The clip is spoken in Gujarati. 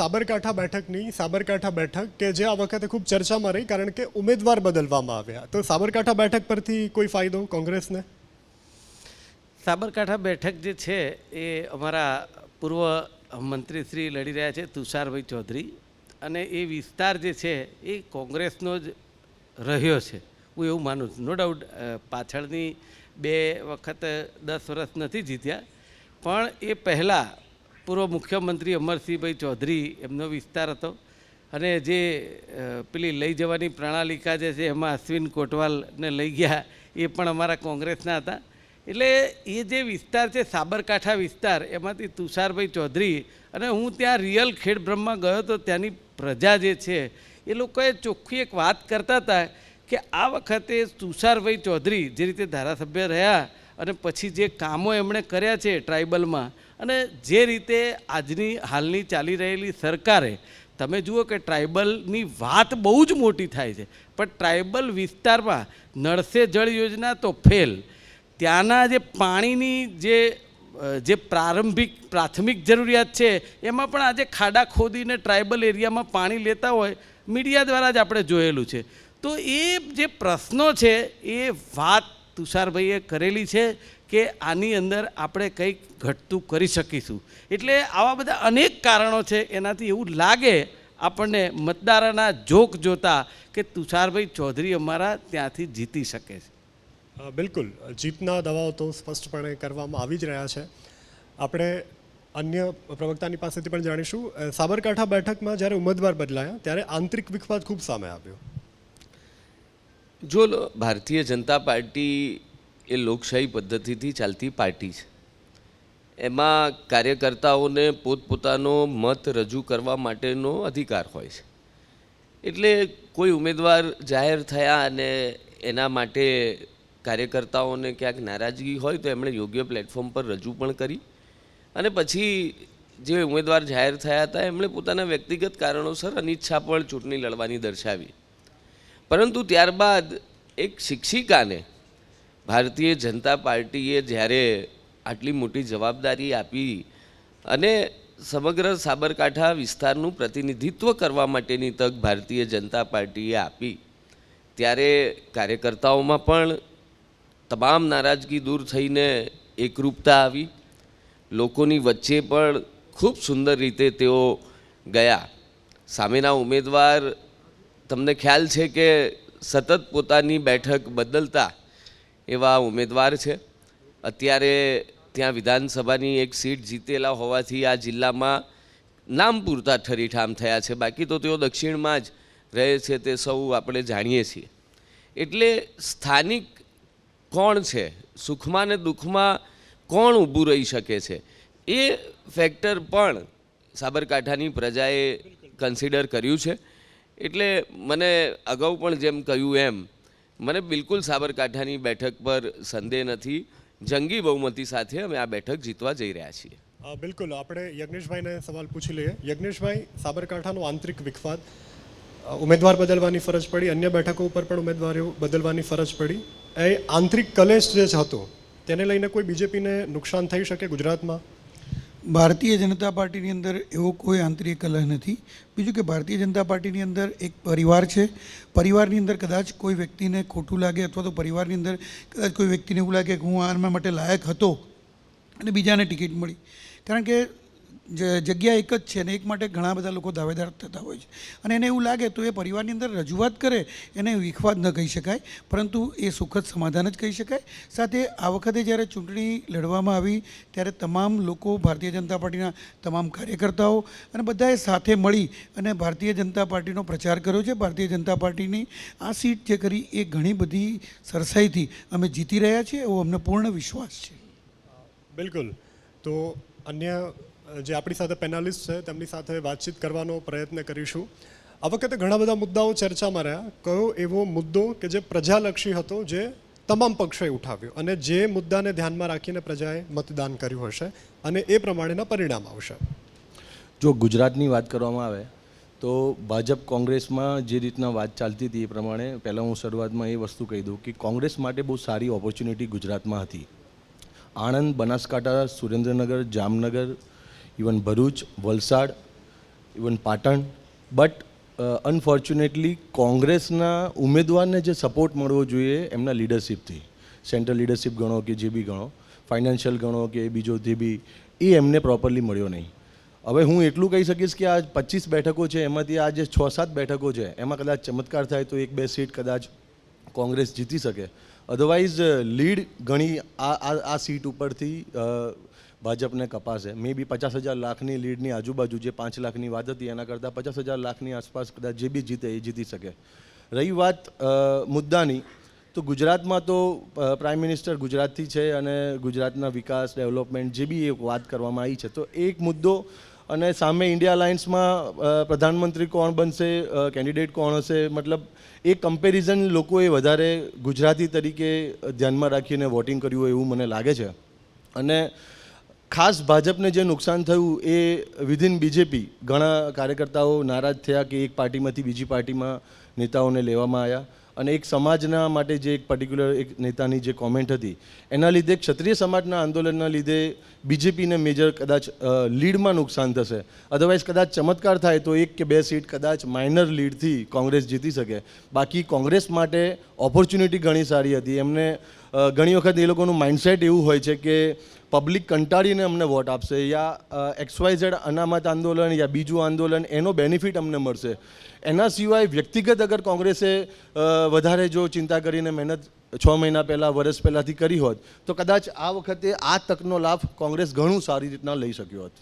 સાબરકાંઠા બેઠકની સાબરકાંઠા બેઠક કે જે આ વખતે ખૂબ ચર્ચામાં રહી કારણ કે ઉમેદવાર બદલવામાં આવ્યા. તો સાબરકાંઠા બેઠક પરથી કોઈ ફાયદો કોંગ્રેસને? સાબરકાંઠા બેઠક જે છે એ અમારા પૂર્વ મંત્રી શ્રી લડી રહ્યા છે તુષારભાઈ ચૌધરી. અને એ વિસ્તાર જે છે એ કોંગ્રેસનો જ રહ્યો છે. હું એવું માનું છું. નો ડાઉટ પાછળની બે વખત દસ વર્ષ નથી જીત્યા. પણ એ પહેલાં પૂર્વ મુખ્યમંત્રી અમરસિંહભાઈ ચૌધરી એમનો વિસ્તાર હતો. અને જે પેલી લઈ જવાની પ્રણાલિકા જે છે એમાં અશ્વિન કોટવાલને લઈ ગયા, એ પણ અમારા કોંગ્રેસના હતા. એટલે એ જે વિસ્તાર છે, સાબરકાંઠા વિસ્તાર, એમાંથી તુષારભાઈ ચૌધરી અને હું ત્યાં રિયલ ખેડબ્રહ્મમાં ગયો તો ત્યાંની પ્રજા જે છે, એ લોકોએ ચોખ્ખી એક વાત કરતા હતા કે આ વખતે તુષારભાઈ ચૌધરી જે રીતે ધારાસભ્ય રહ્યા અને પછી જે કામો એમણે કર્યા છે ટ્રાઇબલમાં અને જે રીતે આજની હાલની ચાલી રહેલી સરકારે, તમે જુઓ કે ટ્રાઇબલની વાત બહુ જ મોટી થાય છે, પણ ટ્રાઇબલ વિસ્તારમાં નળસે જળ યોજના તો ફેલ. ત્યાંના જે પાણીની જે જે પ્રારંભિક, પ્રાથમિક જરૂરિયાત છે, એમાં પણ આજે ખાડા ખોદીને ટ્રાઇબલ એરિયામાં પાણી લેતા હોય, મીડિયા દ્વારા જ આપણે જોયેલું છે. તો એ જે પ્રશ્નો છે, એ વાત તુષારભાઈએ કરેલી છે કે આની અંદર આપણે કંઈક ઘટતું કરી શકીશું. એટલે આવા બધા અનેક કારણો છે એનાથી એવું લાગે આપણને મતદારોના જોક જોતા કે તુષારભાઈ ચૌધરી અમારા ત્યાંથી જીતી શકે છે. બિલકુલ. જીતના દાવાઓ તો સ્પષ્ટપણે કરવામાં આવી જ રહ્યા છે. આપણે અન્ય પ્રવક્તાની પાસેથી પણ જાણીશું. સાબરકાંઠા બેઠકમાં જ્યારે ઉમેદવાર બદલાયા ત્યારે આંતરિક વિખવાદ ખૂબ સામે આવ્યો. જો લો- ભારતીય જનતા પાર્ટી એ લોકશાહી પદ્ધતિથી ચાલતી પાર્ટી છે. એમાં કાર્યકર્તાઓને પોતપોતાનો મત રજૂ કરવા માટેનો અધિકાર હોય છે. એટલે કોઈ ઉમેદવાર જાહેર થયા અને એના માટે કાર્યકર્તાઓને ક્યાંક નારાજગી હોય તો એમણે યોગ્ય પ્લેટફોર્મ પર રજૂ પણ કરી અને પછી જે ઉમેદવાર જાહેર થયા હતા એમણે પોતાના વ્યક્તિગત કારણોસર અનિચ્છા પણ ચૂંટણી લડવાની દર્શાવી. પરંતુ ત્યારબાદ એક શિક્ષિકાને ભારતીય જનતા પાર્ટીએ જ્યારે આટલી મોટી જવાબદારી આપી અને સમગ્ર સાબરકાંઠા વિસ્તારનું પ્રતિનિધિત્વ કરવા માટેની તક ભારતીય જનતા પાર્ટીએ આપી, ત્યારે કાર્યકર્તાઓમાં પણ તમામ નારાજગી દૂર થઈને એકરૂપતા આવી. લોકોની વચ્ચે પણ ખૂબ સુંદર રીતે તેઓ ગયા. સામેના ઉમેદવાર, તમને ખ્યાલ છે કે સતત પોતાની બેઠક બદલતા એવા ઉમેદવાર છે. અત્યારે ત્યાં વિધાનસભાની એક સીટ જીતેલા હોવાથી આ જિલ્લામાં નામ પૂરતા ઠરીઠામ થયા છે. બાકી તો તેઓ દક્ષિણમાં જ રહે છે તે સૌ આપણે જાણીએ છીએ. એટલે સ્થાનિક કોણ છે? સુખમાં ને દુઃખમાં કોણ ઊભું રહી શકે છે? એ ફેક્ટર પણ સાબરકાંઠાની પ્રજાએ કન્સિડર કર્યું છે. એટલે મને અગાઉ પણ જેમ કહ્યું એમ મને બિલકુલ સાબરકાંઠાની બેઠક પર સંદેહ નથી. જંગી બહુમતી સાથે અમે આ બેઠક જીતવા જઈ રહ્યા છીએ. બિલકુલ. આપણે યજ્ઞેશભાઈને સવાલ પૂછી લઈએ. યજ્ઞેશભાઈ, સાબરકાંઠાનો આંતરિક વિખવાદ. ઉમેદવાર બદલવાની ફરજ પડી. અન્ય બેઠકો ઉપર પણ ઉમેદવારો બદલવાની ફરજ પડી. એ આંતરિક કલેશ જે હતો, તેને લઈને કોઈ બીજેપીને નુકસાન થઈ શકે ગુજરાતમાં? ભારતીય જનતા પાર્ટીની અંદર એવો કોઈ આંતરિક કલહ નથી. બીજું કે ભારતીય જનતા પાર્ટીની અંદર એક પરિવાર છે. પરિવારની અંદર કદાચ કોઈ વ્યક્તિને ખોટું લાગે અથવા તો પરિવારની અંદર કદાચ કોઈ વ્યક્તિને એવું લાગે કે હું આના માટે લાયક હતો અને બીજાને ટિકિટ મળી. કારણ કે જગ્યા એક જ છે અને એક માટે ઘણા બધા લોકો દાવેદાર થતા હોય છે. અને એને એવું લાગે તો એ પરિવારની અંદર રજૂઆત કરે, એને વિખવાદ ન કહી શકાય, પરંતુ એ સુખદ સમાધાન જ કહી શકાય. સાથે આ વખતે જ્યારે ચૂંટણી લડવામાં આવી, ત્યારે તમામ લોકો ભારતીય જનતા પાર્ટીના તમામ કાર્યકર્તાઓ અને બધાએ સાથે મળી અને ભારતીય જનતા પાર્ટીનો પ્રચાર કર્યો છે. ભારતીય જનતા પાર્ટીની આ સીટ જે કરી એ ઘણી બધી સરસાઈથી અમે જીતી રહ્યા છીએ એવો અમને પૂર્ણ વિશ્વાસ છે. બિલકુલ. તો અન્ય જે આપણી સાથે પેનાલિસ્ટ છે, તેમની સાથે વાતચીત કરવાનો પ્રયત્ન કરીશું. આ વખતે ઘણા બધા મુદ્દાઓ ચર્ચામાં રહ્યા. કયો એવો મુદ્દો કે જે પ્રજાલક્ષી હતો, જે તમામ પક્ષોએ ઉઠાવ્યો અને જે મુદ્દાને ધ્યાનમાં રાખીને પ્રજાએ મતદાન કર્યું હશે અને એ પ્રમાણેના પરિણામ આવશે. જો ગુજરાતની વાત કરવામાં આવે, તો ભાજપ કોંગ્રેસમાં જે રીતના વાત ચાલતી હતી એ પ્રમાણે પહેલાં હું શરૂઆતમાં એ વસ્તુ કહી દઉં કે કોંગ્રેસ માટે બહુ સારી ઓપોર્ચ્યુનિટી ગુજરાતમાં હતી. Anand, Banaskantha, Surendranagar, Jamnagar even Bharuch Valsad even Patan. But unfortunately કોંગ્રેસના ઉમેદવારને જે સપોર્ટ મળવો જોઈએ, એમના લીડરશિપથી સેન્ટ્રલ લીડરશિપ ગણો કે જે બી ગણો ફાઇનાન્શિયલ ગણો કે બીજો જે બી, એ એમને પ્રોપરલી મળ્યો નહીં. હવે હું એટલું કહી શકીશ કે આ પચીસ બેઠકો છે, એમાંથી આ જે છ સાત બેઠકો છે, એમાં કદાચ ચમત્કાર થાય તો એક બે સીટ કદાચ કોંગ્રેસ જીતી શકે. અધરવાઇઝ લીડ ઘણી આ આ સીટ ઉપરથી ભાજપને કપાશે. મે બી પચાસ હજાર લાખની લીડની આજુબાજુ જે પાંચ લાખની વાત હતી, એના કરતાં પચાસ હજાર લાખની આસપાસ કદાચ જે બી જીતે એ જીતી શકે. રહી વાત મુદ્દાની. તો ગુજરાતમાં તો પ્રાઇમ મિનિસ્ટર ગુજરાતથી છે અને ગુજરાતના વિકાસ ડેવલપમેન્ટ જે બી એક વાત કરવામાં આવી છે, તો એક મુદ્દો અને સામે ઇન્ડિયા અલાયન્સમાં પ્રધાનમંત્રી કોણ બનશે કેન્ડિડેટ કોણ હશે, મતલબ એ કમ્પેરિઝન લોકોએ વધારે ગુજરાતી તરીકે ધ્યાનમાં રાખીને વોટિંગ કર્યું એવું મને લાગે છે. અને ખાસ ભાજપને જે નુકસાન થયું એ વિધિન બીજેપી ઘણા કાર્યકર્તાઓ નારાજ થયા કે એક પાર્ટીમાંથી બીજી પાર્ટીમાં નેતાઓને લેવામાં આવ્યા. અને એક સમાજના માટે જે એક પર્ટિક્યુલર એક નેતાની જે કોમેન્ટ હતી, એના લીધે ક્ષત્રિય સમાજના આંદોલનના લીધે બીજેપીને મેજર કદાચ લીડમાં નુકસાન થશે. અધરવાઇઝ કદાચ ચમત્કાર થાય તો એક કે બે સીટ કદાચ માઇનર લીડથી કોંગ્રેસ જીતી શકે. બાકી કોંગ્રેસ માટે ઓપોર્ચ્યુનિટી ઘણી સારી હતી. એમને ઘણી વખત એ લોકોનું માઇન્ડસેટ એવું હોય છે કે પબ્લિક કંટાળીને અમને વોટ આપશે યા એક્સવાયઝેડ અનામત આંદોલન યા બીજું આંદોલન, એનો બેનિફિટ અમને મળશે. એના સિવાય વ્યક્તિગત અગર કોંગ્રેસે વધારે જો ચિંતા કરીને મહેનત છ મહિના પહેલાં, વર્ષ પહેલાંથી કરી હોત, તો કદાચ આ વખતે આ તકનો લાભ કોંગ્રેસ ઘણું સારી રીતના લઈ શક્યો હોત.